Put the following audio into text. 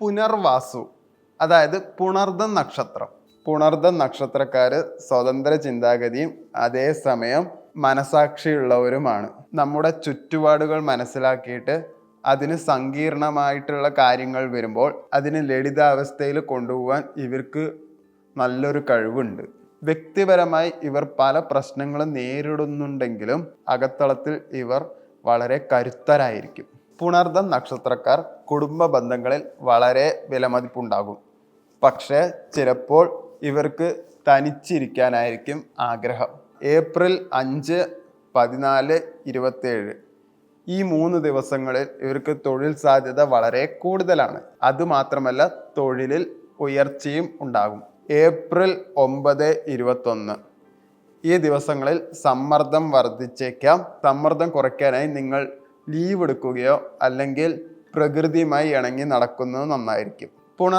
പുനർവാസു അതായത് പുണർദ നക്ഷത്രം. പുണർദ നക്ഷത്രക്കാർ സ്വതന്ത്ര ചിന്താഗതിയും അതേസമയം മനസാക്ഷിയുള്ളവരുമാണ്. നമ്മുടെ ചുറ്റുപാടുകൾ മനസ്സിലാക്കിയിട്ട് അതിന് സങ്കീർണമായിട്ടുള്ള കാര്യങ്ങൾ വരുമ്പോൾ അതിന് ലളിതാവസ്ഥയിൽ കൊണ്ടുപോകാൻ ഇവർക്ക് നല്ലൊരു കഴിവുണ്ട്. വ്യക്തിപരമായി ഇവർ പല പ്രശ്നങ്ങളും നേരിടുന്നുണ്ടെങ്കിലും അകത്തളത്തിൽ ഇവർ വളരെ കരുത്തരായിരിക്കും. പുണർദം നക്ഷത്രക്കാർ കുടുംബ ബന്ധങ്ങളിൽ വളരെ വിലമതിപ്പുണ്ടാകും. പക്ഷേ ചിലപ്പോൾ ഇവർക്ക് തനിച്ചിരിക്കാനായിരിക്കും ആഗ്രഹം. ഏപ്രിൽ അഞ്ച് പതിനാല് ഇരുപത്തേഴ്. ഈ മൂന്ന് ദിവസങ്ങളിൽ ഇവർക്ക് തൊഴിൽ സാധ്യത വളരെ കൂടുതലാണ്. അതുമാത്രമല്ല തൊഴിലിൽ ഉയർച്ചയും ഉണ്ടാകും. ഏപ്രിൽ ഒമ്പത് ഇരുപത്തൊന്ന്. ഈ ദിവസങ്ങളിൽ സമ്മർദ്ദം വർദ്ധിച്ചേക്കാം. സമ്മർദ്ദം കുറയ്ക്കാനായി നിങ്ങൾ ലീവ് എടുക്കുകയോ അല്ലെങ്കിൽ പ്രകൃതിയുമായി ഇണങ്ങി നടക്കുന്നത് നന്നായിരിക്കും.